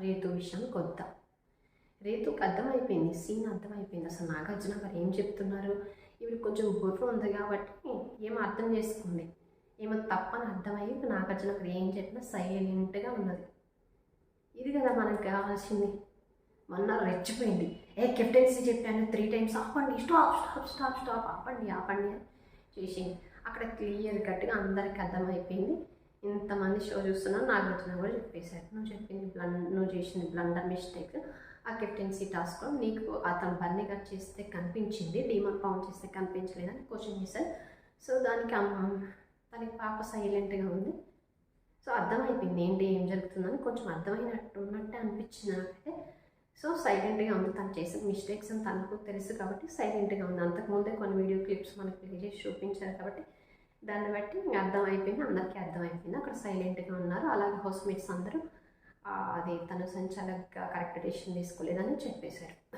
రేతు విషయం కొద్దాం రేతుకి అర్థమైపోయింది సీన్ అర్థమైపోయింది. అసలు నాగార్జున గారు ఏం చెప్తున్నారు? ఇవి కొంచెం బుర్ర ఉంది కాబట్టి ఏమో అర్థం చేసుకుంది ఏమో తప్పని అర్థమయ్యి నాగార్జున గారు ఏం చెప్పినా సైలెంట్గా ఉన్నది. ఇది కదా మనకు కావాల్సింది. మొన్న రెచ్చిపోయింది. ఏ కెప్టెన్సీ చెప్పాను త్రీ టైమ్స్. ఆపండి స్టాప్ స్టాప్ స్టాప్ స్టాప్. ఆపండి ఆపండి అని చేసింది. అక్కడ క్లియర్ కట్గా అందరికి అర్థమైపోయింది. ఇంతమంది షో చూస్తున్నా నాగార్జున కూడా చెప్పేశారు. నువ్వు చెప్పింది బ్లం నువ్వు చేసింది బ్లండర్ మిస్టేక్ ఆ కెప్టెన్సీ టాస్క్లో నీకు అతను బన్నీ కట్ చేస్తే కనిపించింది డీమర్ పౌన్ చేస్తే కనిపించలేదని క్వశ్చన్ చేశారు. సో దానికి అమ్మ తనకి పాప సైలెంట్గా ఉంది. సో అర్థమైపోయింది ఏంటి ఏం జరుగుతుందని. కొంచెం అర్థమైనట్టు ఉన్నట్టే అనిపించింది నాకైతే. సో సైలెంట్గా ఉంది. తను చేసిన మిస్టేక్స్ అని తనకు తెలుసు కాబట్టి సైలెంట్గా ఉంది. అంతకుముందే కొన్ని వీడియో క్లిప్స్ మనకి ప్లే చేసి చూపించారు కాబట్టి దాన్ని బట్టి ఇంకా అర్థమైపోయింది అందరికీ అర్థమైపోయింది. అక్కడ సైలెంట్గా ఉన్నారు. అలాగే హౌస్ మేట్స్ అందరూ అది తను సంచాలకగా కరెక్ట్ డెసిషన్ తీసుకోలేదని చెప్పేశారు.